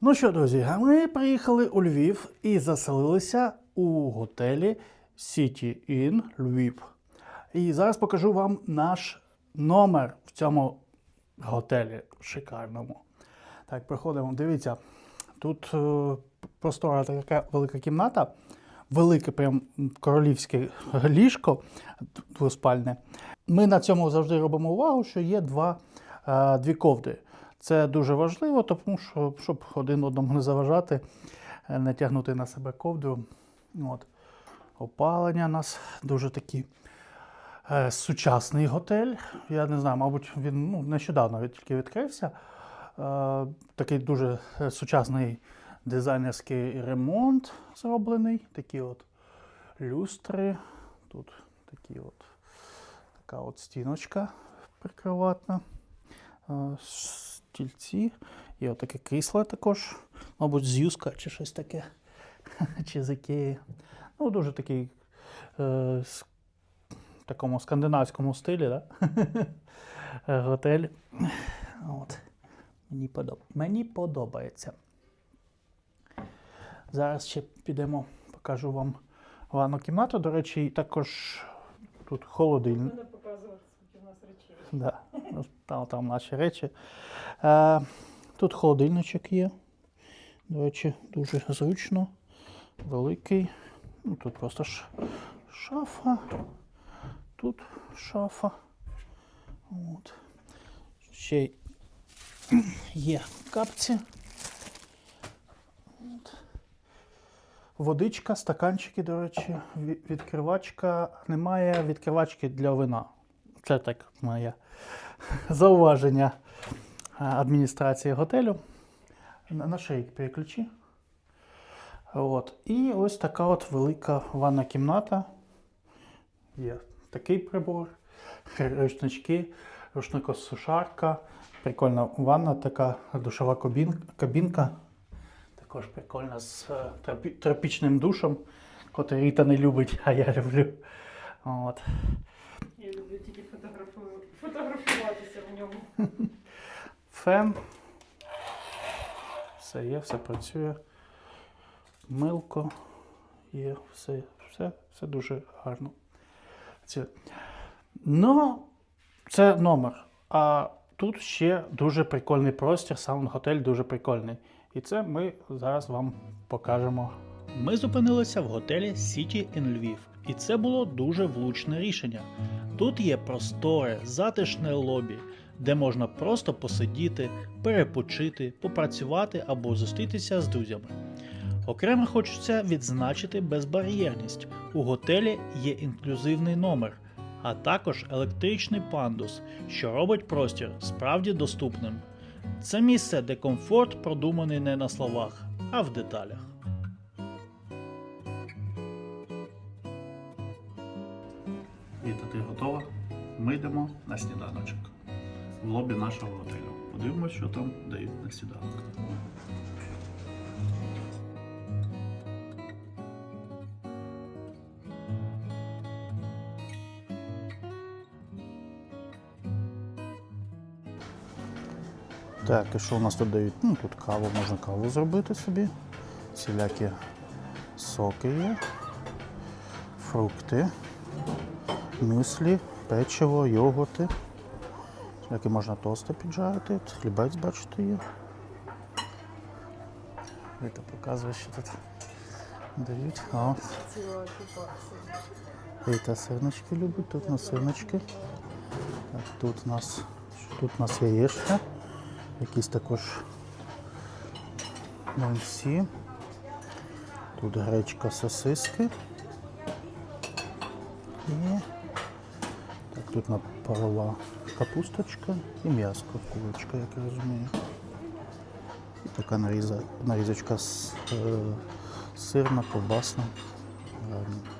Ну що, друзі, ми приїхали у Львів і заселилися у готелі City Inn Львів. І зараз покажу вам наш номер в цьому готелі шикарному. Так, приходимо. Дивіться, тут е, простора така велика кімната, велике прям королівське ліжко двоспальне. Ми на цьому завжди робимо увагу, що є два, е, дві ковдри. Це дуже важливо, тому що щоб один одному не заважати, е, не тягнути на себе ковдру. От. Опалення у нас дуже такий е, сучасний готель. Я не знаю, мабуть, він ну, нещодавно тільки відкрився. Е, такий дуже е, сучасний дизайнерський ремонт зроблений. Такі от люстри. Тут такі от, така от стіночка прикроватна. Е, Стільці. І отаке крісло також. Мабуть, з юска чи щось таке. чи з Ікеї. Ну, дуже такий е, такому скандинавському стилі, да? Готель. От. Мені, подоб... Мені подобається. Зараз ще підемо, покажу вам ванну кімнату. До речі, також тут холодильник. Да. ну, Там, там наші речі. Е, тут холодильничок є. До речі, дуже зручно, великий. Ну, тут просто ш... шафа. Тут шафа. От. Ще є капці. Водичка, стаканчики, до речі, відкривачка. Немає відкривачки для вина. Це так моє зауваження е, адміністрації готелю. На шиї переключи. От. І ось така от велика ванна кімната. Є такий прибор, рушнички, рушникосушарка, прикольна ванна, така душова кабінка. Також прикольна з е, тропічним душем, котрий Ріта не любить, а я люблю. От. Я люблю тільки фотографу- фотографуватися в ньому. Фен. Все є, все працює. Милко є, все, все, все дуже гарно. Це. Ну, це номер. А тут ще дуже прикольний простір, сам готель дуже прикольний. І це ми зараз вам покажемо. Ми зупинилися в готелі City in Львів, і це було дуже влучне рішення. Тут є просторе, затишне лобі, де можна просто посидіти, перепочити, попрацювати або зустрітися з друзями. Окремо хочеться відзначити безбар'єрність. У готелі є інклюзивний номер, а також електричний пандус, що робить простір справді доступним. Це місце, де комфорт продуманий не на словах, а в деталях. Віта, ти готова? Ми йдемо на сніданочок в лобі нашого готелю. Подивимось, що там дають на сніданок. Так, і що у нас тут дають? Ну, тут каву, можна каву зробити собі. Всілякі соки є, фрукти, мюслі, печиво, йогурти. Всілякі можна тости піджарити. Хлібець, бачите, є. Віта показує, що тут дають. О, Віта сирнички любить, тут у нас сирнички. Тут у нас, тут у нас яєчня, якісь також млинці. Тут гречка сосиски. І так, тут напарила капусточка і м'ясо, курочка, як я розумію. І така нарізочка з, е, сирна, ковбасна. Гарно.